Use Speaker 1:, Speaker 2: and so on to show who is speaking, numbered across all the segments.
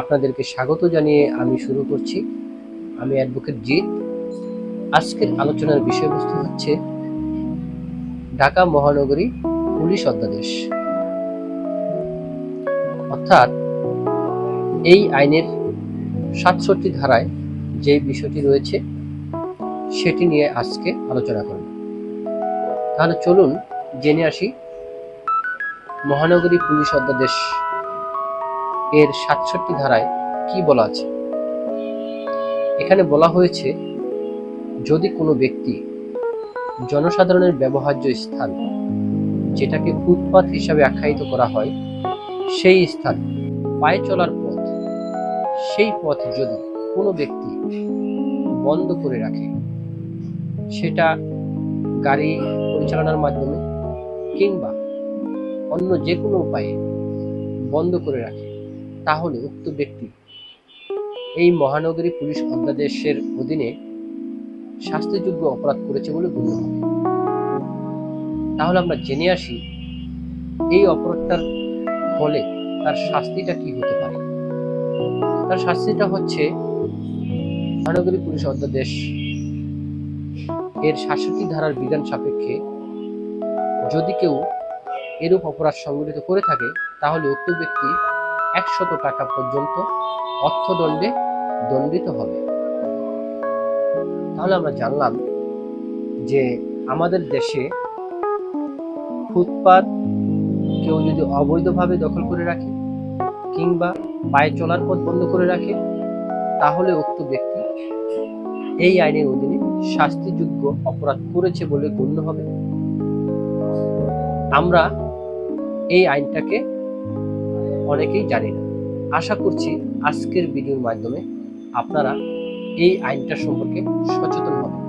Speaker 1: আপনাদেরকে স্বাগত জানিয়ে আমি শুরু করছি। আমি অ্যাডভোকেট জিৎ। আজকের আলোচনার বিষয়বস্তু হচ্ছে ঢাকা মহানগরী পুলিশ অধ্যাদেশ। অর্থাৎ এই আইনের সাতষট্টি ধারায় যে বিষয়টি রয়েছে, সেটি নিয়ে আজকে আলোচনা করব। তাহলে চলুন জেনে আসি মহানগরী পুলিশ অধ্যাদেশ এর সাতষট্টি ধারায় কি বলা আছে? এখানে বলা হয়েছে, যদি কোনো ব্যক্তি জনসাধারণের ব্যবহার্য স্থান যেটাকে ফুটপাথ হিসাবে আখ্যায়িত করা হয়, সেই স্থান পায়ে চলার পথ, সেই পথ যদি কোনো ব্যক্তি বন্ধ করে রাখে, সেটা গাড়ি পরিচালনার মাধ্যমে কিংবা অন্য যে কোনো উপায়ে বন্ধ করে রাখে তাহলে উক্ত ব্যক্তি এই মহানগরী পুলিশ অধ্যাদেশের অধীনে শাস্তিযোগ্য অপরাধ করেছে বলে গণ্য হবে তাহলে আমরা জেনে আসি, এই অপরাধটার ফলে তার শাস্তিটা কি হতে পারে? তার শাস্তিটা হচ্ছে মহানগরী পুলিশ অধ্যাদেশ এর সাতষট্টি ধারার বিধান সাপেক্ষে যদি কেউ এরূপ অপরাধ সংগঠিত করে থাকে, তাহলে উক্ত ব্যক্তি একশত টাকা পর্যন্ত অর্থদণ্ডে দণ্ডিত হবে। তাহলে আমরা জানলাম যে আমাদের দেশে ফুটপাত কেউ যদি অবৈধভাবে দখল করে রাখে কিংবা পায়ে চলার পথ বন্ধ করে রাখে, তাহলে উক্ত ব্যক্তি এই আইনের অধীনে শাস্তিযোগ্য অপরাধ করেছে বলে গণ্য হবে। আমরা এই আইনটাকে অনেকেই জানি না। আশা করছি আজকের ভিডিওর মাধ্যমে আপনারা এই আইনটা সম্পর্কে সচেতন হবেন।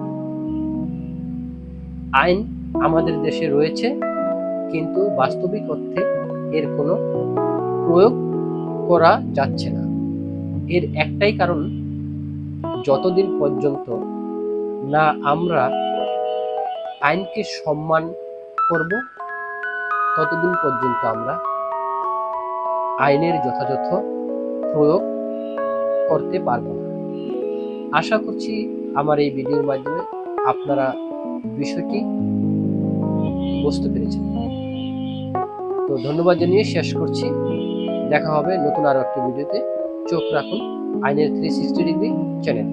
Speaker 1: আইন আমাদের দেশে রয়েছে, কিন্তু বাস্তবিক অর্থে এর কোনো প্রয়োগ করা যাচ্ছে না। এর একটাই কারণ, যতদিন পর্যন্ত না আমরা আইনকে সম্মান করব, ততদিন পর্যন্ত আমরা আইনের যথাযথ প্রয়োগ করতে পারব না। আশা করছি আমার এই ভিডিওর মাধ্যমে আপনারা বিষয়টি বুঝতে পেরেছেন। তো ধন্যবাদ জানিয়ে শেষ করছি। দেখা হবে নতুন আরও একটি ভিডিওতে। চোখ রাখুন। আইনের থ্রি সিক্সটি ডিগ্রি চ্যানেল